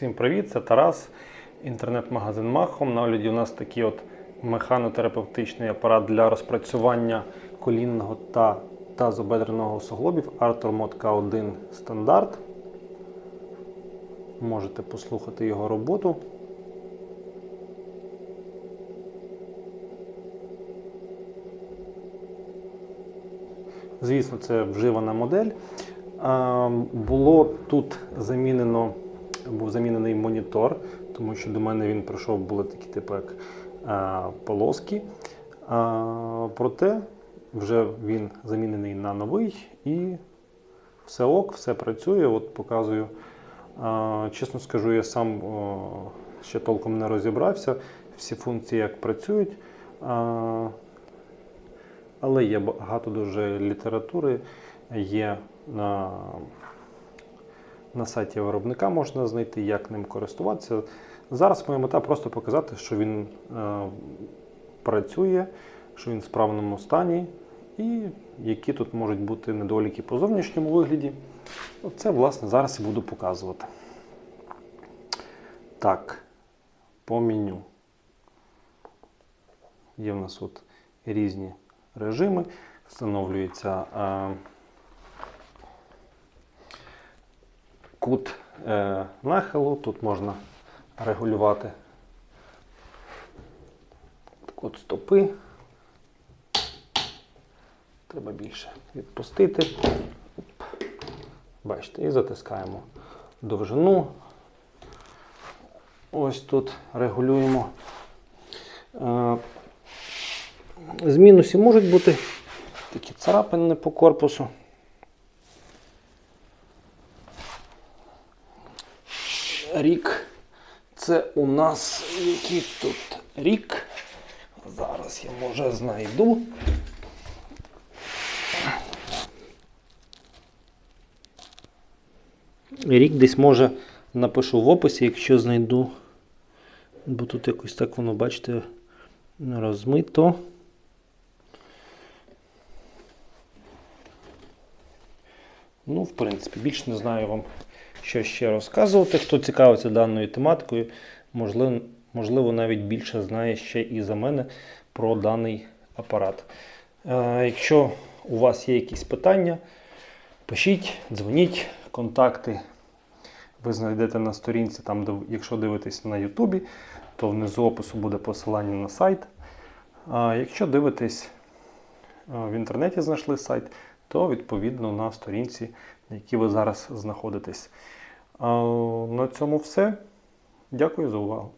Всім привіт, це Тарас, інтернет-магазин Махом. На огляді у нас такий от механотерапевтичний апарат для розпрацювання колінного та тазобедреного суглобів Arthur Mod K1 стандарт. Можете послухати його роботу. Звісно, це вживана модель. Було тут замінено, був замінений монітор, тому що до мене він прийшов, були такі типу як а, полоски. А, проте вже він замінений на новий і все ок, все працює. От показую. А, чесно скажу, я сам о, ще толком не розібрався. Всі функції як працюють. А, але є багато дуже літератури, є на, на сайті виробника можна знайти, як ним користуватися. Зараз моя мета просто показати, що він е, працює, що він в справному стані і які тут можуть бути недоліки по зовнішньому вигляді. Це, власне, зараз і буду показувати. Так, по меню. Є в нас от різні режими, встановлюється е, кут е, нахилу, тут можна регулювати кут стопи. Треба більше відпустити. Оп. Бачите, і затискаємо довжину. Ось тут регулюємо. Е, з мінусів можуть бути такі царапини по корпусу. Рік. Це у нас який тут рік. Зараз я може знайду. Рік десь може напишу в описі, якщо знайду. Бо тут якось так воно, бачите, розмито. Ну, в принципі, більше не знаю вам, що ще розказувати. Хто цікавиться даною тематикою, можливо, можливо навіть більше знає ще і за мене про даний апарат. Е, якщо у вас є якісь питання, пишіть, дзвоніть, контакти ви знайдете на сторінці, там, якщо дивитесь на Ютубі, то внизу опису буде посилання на сайт. А якщо дивитесь в інтернеті, знайшли сайт, то відповідно на сторінці, на якій ви зараз знаходитесь. На цьому все. Дякую за увагу.